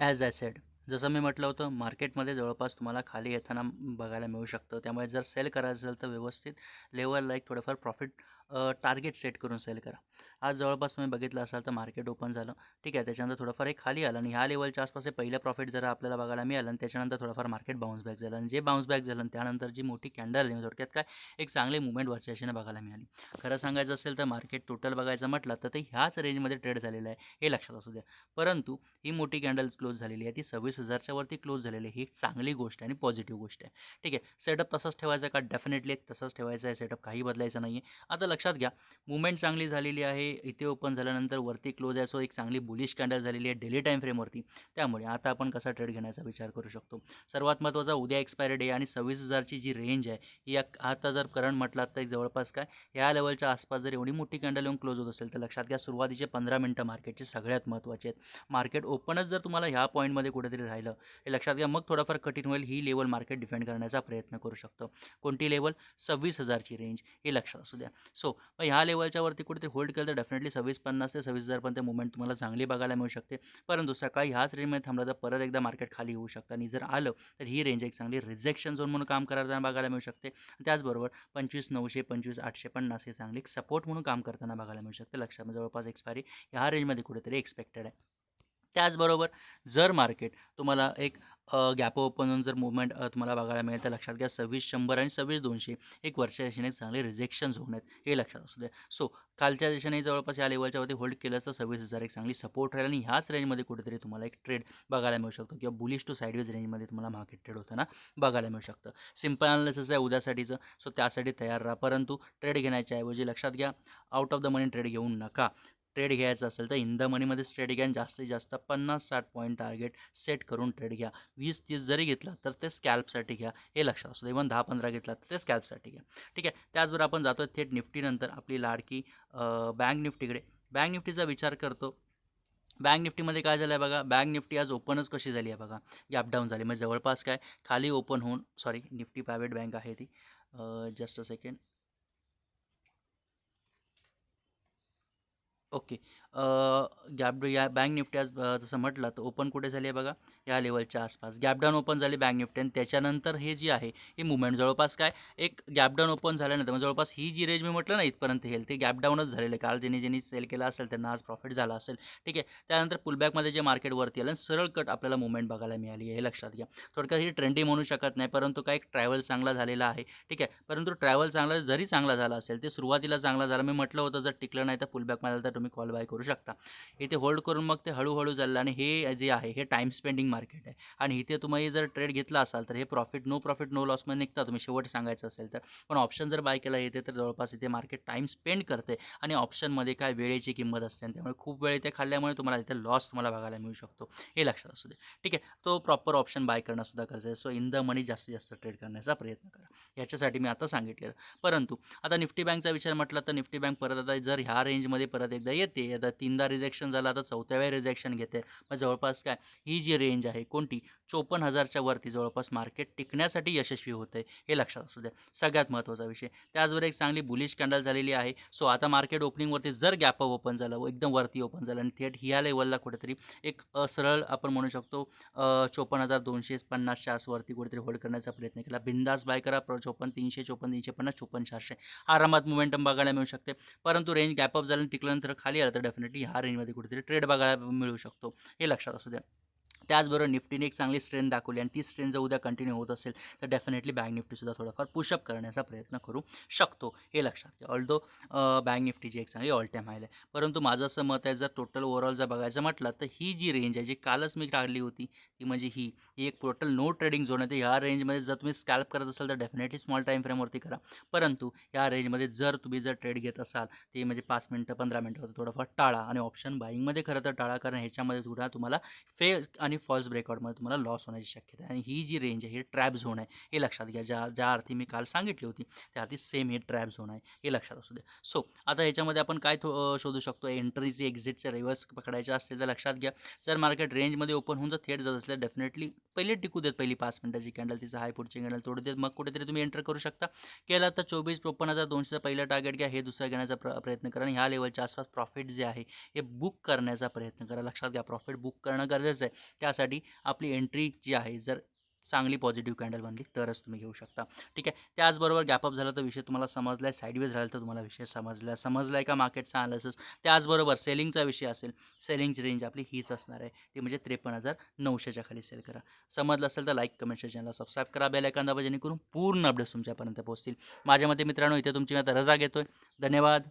As I said जसं मी म्हटलं होतं मार्केटमध्ये जवळपास तुम्हाला खाली येताना बघायला मिळू शकतं. त्यामुळे जर सेल करायचं असेल तर व्यवस्थित लेवल एक थोडंफार प्रॉफिट टार्गेट सेट करून सेल करा. आज जवळपास तुम्ही बघितलं असाल तर मार्केट ओपन झालं. ठीक आहे त्याच्यानंतर थोडंफार एक खाली आलं आणि ह्या लेवलच्या आसपास हे पहिलं प्रॉफिट जरा आपल्याला बघायला मिळालं आणि त्याच्यानंतर थोडंफार मार्केट बाउन्स बॅक झालं. आणि जे बाउन्स बॅक झालं त्यानंतर जी मोठी कॅन्डल आली म्हणजे थोडक्यात काय? एक चांगली मुवमेंट वरच्या दिशेने बघायला मिळाली. खरं सांगायचं असेल तर मार्केट टोटल बघायचं म्हटलं तर ते ह्याच रेंजमध्ये ट्रेड झालेलं आहे हे लक्षात असू द्या. परंतु ही मोठी कॅन्डल क्लोज झालेली आहे ती सव्वीस हजारच्या वरती क्लोज झालेली आहे. ही एक चांगली गोष्ट आहे आणि पॉझिटिव्ह गोष्ट आहे. ठीक आहे सेटअप तसंच ठेवायचा का? डेफिनेटली एक तसंच ठेवायचा आहे. सेटअप काही बदलायचं नाही आहे आता लक्षात घ्या. मुवमेंट चांगली झालेली आहे. इथे ओपन झाल्यानंतर वरती क्लोज आहे. सो एक चांगली बुलिश कॅन्डल झालेली आहे. डेली टाईम फ्रेमवरती त्यामुळे आता आपण कसा ट्रेड घेण्याचा विचार करू शकतो? सर्वात महत्त्वाचा उद्या एक्सपायरी डे आणि सव्वीस हजारची जी रेंज आहे ही आता जर करंट म्हटलात तर जवळपास काय? या लेवलच्या आसपास जर एवढी मोठी कॅन्डल येऊन क्लोज होत असेल तर लक्षात घ्या सुरुवातीचे पंधरा मिनटं मार्केटचे सगळ्यात महत्त्वाचे आहेत. मार्केट ओपनच जर तुम्हाला ह्या पॉईंटमध्ये कुठेतरी राहिलं हे लक्षात घ्या मग थोडंफार कठीण होईल. ही लेवल मार्केट डिफेंड करण्याचा प्रयत्न करू शकतो. कोणती लेवल सव्वीस हजारची रेंज हे लक्षात असू द्या. सो मग ह्या लेवलच्या वरती कुठेतरी होल्ड केलं तर डेफिनेटली सव्वीस पन्नास ते सव्वीस हजारपर्यंत मुवमेंट तुम्हाला चांगली बघायला मिळू शकते. परंतु सकाळी ह्याच रेंजमध्ये थांबलं तर परत एकदा मार्केट खाली होऊ शकतं. आणि जर आलं तर ही रेंज एक चांगली रिजेक्शन झोन म्हणून काम करताना बघायला मिळू शकते. त्याचबरोबर पंचवीस नऊशे पंचवीस आठशे पन्नास हे चांगली सपोर्ट म्हणून काम करताना बघायला मिळू शकते. लक्षात म्हणजे जवळपास एक्सपायरी ह्या रेंजमध्ये कुठेतरी एक्सपेक्टेड आहे. त्याचबरोबर जर मार्केट तुम्हाला एक गॅप ओपन जर मुवमेंट तुम्हाला बघायला मिळेल तर लक्षात घ्या सव्वीस शंभर आणि सव्वीस दोनशे एक वर्षा दिशेने चांगले रिजेक्शन होऊन आहेत हे लक्षात असू द्या. सो कालच्या दिशेने जवळपास या लेवलच्या वरती होल्ड केलं तर सव्वीस हजार एक चांगली सपोर्ट राहील आणि ह्याच रेंजमध्ये कुठेतरी तुम्हाला एक ट्रेड बघायला मिळू शकतो किंवा बुलिश टू साईडवेज रेंजमध्ये तुम्हाला मार्केट ट्रेड होताना बघायला मिळू शकतं. सिंपल अनालिसिस आहे उद्यासाठीचं सो त्यासाठी तयार राहा. परंतु ट्रेड घेण्याच्या ऐवजी लक्षात घ्या out of the money trade घेऊ नका. ट्रेड घ्यायचं असेल तर इन द मनीमध्येच ट्रेड घ्या आणि जास्तीत जास्त पन्नास साठ पॉईंट टार्गेट सेट करून ट्रेड घ्या. वीस तीस जरी घेतला तर ते स्कॅल्पसाठी घ्या. हे लक्षात असू दे. इव्हन दहा पंधरा घेतला तर ते स्कॅल्पसाठी घ्या. ठीक आहे? त्याचबरोबर आपण जातो थेट निफ्टीनंतर आपली लाडकी बँक निफ्टीकडे. बँक निफ्टीचा विचार करतो. बँक निफ्टीमध्ये काय झालं आहे बघा? बँक निफ्टी आज ओपनच कशी झाली आहे बघा? गॅपडाऊन झाली. म्हणजे जवळपास काय? खाली ओपन होऊन सॉरी निफ्टी प्रायव्हेट बँक आहे ती. Just a second. Okay. Gap या बँक निफ्टी आज जसं म्हटलं तर ओपन कुठे झाली आहे बघा? या लेवलच्या आसपास. गॅपडाऊन ओपन झाली बँक निफ्टी आणि त्याच्यानंतर हे जी आहे ही मुवमेंट जवळपास काय? एक गॅपडाऊन ओपन झाल्यानंतर म्हणजे जवळपास ही जी रेंज मी म्हटलं ना इथपर्यंत हेल ते गॅपडाऊनच झालेलं आहे. काल ज्यांनी ज्यांनी सेल केला असेल त्यांना आज प्रॉफिट झाला असेल. ठीक आहे? त्यानंतर पुलबॅकमध्ये जे मार्केटवरती आलं सरळ कट आपल्याला मुवमेंट बघायला मिळाली आहे हे लक्षात घ्या. थोडक्यात ही ट्रेंडी म्हणू शकत नाही परंतु काय एक ट्रॅव्हल चांगला झालेला आहे. ठीक आहे? परंतु ट्रॅव्हल चांगला जरी चांगला झाला असेल ते सुरुवातीला चांगला झाला. मी म्हटलं होतं जर टिकलं नाही तर पुलबॅकमध्ये तर तुम्ही कॉल बाय करू शकता. इथे होल्ड करून मग ते हळूहळू चाललं आणि हे जे आहे हे टाईम स्पेंडिंग मार्केट आहे. आणि इथे तुम्ही जर ट्रेड घेतला असाल तर हे प्रॉफिट नो प्रॉफिट नो लॉसमध्ये निघता. तुम्ही शेवट सांगायचं असेल तर. पण ऑप्शन जर बाय केला येते तर जवळपास इथे मार्केट टाईम स्पेंड करते. आणि ऑप्शनमध्ये काय वेळेची किंमत असते आणि त्यामुळे खूप वेळ इथे खाल्ल्यामुळे तुम्हाला इथे लॉस तुम्हाला बघायला मिळू शकतो. हे लक्षात असू दे. ठीक आहे? तो प्रॉपर ऑप्शन बाय करणं सुद्धा गरजेचं आहे. सो इन द मनी जास्तीत जास्त ट्रेड करण्याचा प्रयत्न करा. याच्यासाठी मी आता सांगितलेलं. परंतु आता निफ्टी बँकचा विचार म्हटला तर निफ्टी बँक परत आता जर ह्या रेंजमध्ये परत एकदा येते. आता तीनदा रिजेक्शन झालं आता चौथ्या वेळी रिजेक्शन घेते. मग जवळपास काय? ही जी रेंज आहे कोणती? चोपन्न हजारच्या वरती जवळपास मार्केट टिकण्यासाठी यशस्वी होतं आहे हे लक्षात असू द्या. सगळ्यात महत्त्वाचा विषय. त्याचबरोबर एक चांगली बुलिश कॅन्डल झालेली आहे. सो आता मार्केट ओपनिंगवरती जर गॅप ओपन झालं व एकदम वरती ओपन झालं आणि थेट ह्या लेवलला कुठेतरी एक सरळ आपण म्हणू शकतो चोपन्न हजार दोनशे पन्नासच्या आसवरती कुठेतरी होल्ड करण्याचा प्रयत्न केला. बिंदास बाय करा प्र चोपन्न तीनशे चोपन्न तीनशे पन्नास चोपन्न चारशे. आरामात मोमेंटम बघायला मिळू शकते. परंतु रेंज गॅपअप झालं टिकल्यानंतर खाली आलं तर डेफिनेटली ह्या रेंजमध्ये कुठेतरी ट्रेड बघायला मिळू शकतो. हे लक्षात असू द्या. त्याचबरोबर निफ्टीने एक चांगली स्ट्रेंथ दाखवली आणि ती स्ट्रेंथ जर उद्या कंटिन्यू होत असेल तर डेफिनेटली बँक निफ्टीसुद्धा थोडाफार पुशअप करण्याचा प्रयत्न करू शकतो हे लक्षात घ्या. ऑल्दो बँक निफ्टीची एक चांगली ऑल टाईम आहे. परंतु माझं असं मत आहे जर टोटल ओव्हरऑल जर बघायचं म्हटलं तर ही जी रेंज आहे जी कालच मी टाकली होती ती म्हणजे ही ही एक टोटल नो ट्रेडिंग झोन आहे. तर ह्या रेंजमध्ये जर तुम्ही स्कॅल्प करत असाल तर डेफिनेटली स्मॉल टाईम फ्रेमवरती करा. परंतु या रेंजमध्ये जर तुम्ही जर ट्रेड घेत असाल ते म्हणजे पाच मिनटं पंधरा मिनटं होतं थोडंफार टाळा. आणि ऑप्शन बाईंगमध्ये खरं तर टाळा कारण ह्याच्यामध्ये थोडा तुम्हाला फे आणि फॉल्स ब्रेकआउटमध्ये तुम्हाला लॉस होण्याची शक्यता आहे. आणि ही जी रेंज आहे ही ट्रॅप झोन आहे हे लक्षात घ्या. ज्या ज्या अर्थी मी काल सांगितली होती त्या अर्थी सेम हे ट्रॅप झोन आहे हे लक्षात असू द्या. सो आता याच्यामध्ये आपण काय थो शोधू शकतो? एंट्रीचे एक्झिटचे रिव्हर्स पकडायचे असतील तर लक्षात घ्या. जर मार्केट रेंजमध्ये ओपन होऊन जर थेट जात असल्या डेफिनेटली पहिले टिकू देत पहिली पाच मिनटाची कॅन्डल तिचं हाय पुढची कॅन्डल तोडू देत. मग कुठेतरी तुम्ही एंटर करू शकता. केला तर चोवीस चोपन्न हजार दोनशेचा पहिलं टार्गेट घ्या. हे दुसरं घेण्याचा प्र प्रयत्न करा. आणि ह्या लेवलच्या आसपास प्रॉफिट जे आहे हे बुक करण्याचा प्रयत्न करा. लक्षात घ्या प्रॉफिट बुक करणं गरजेचं आहे. त्या त्यासाठी आपली एंट्री जी आहे जर चांगली पॉझिटिव्ह कॅन्डल बनली तरच तुम्ही घेऊ शकता. ठीक आहे? त्याचबरोबर गॅपअप झाला तर विषय तुम्हाला समजला आहे साईडवेज राहिला तर तुम्हाला विषय समजला. समजला आहे का मार्केटचा अनालिसिस त्याचबरोबर सेलिंगचा विषय असेल सेलिंगची रेंज आपली हीच असणार आहे. ती म्हणजे त्रेपन्न हजार नऊशेच्या खाली सेल करा. समजलं असेल तर लाईक कमेंट चॅनलला सबस्क्राईब करा. बेल ऐकांदा जेणेकरून पूर्ण अपडेट्स तुमच्यापर्यंत पोहोचतील. माझ्या मते मित्रांनो इथे तुमची मी आता रजा आहे धन्यवाद.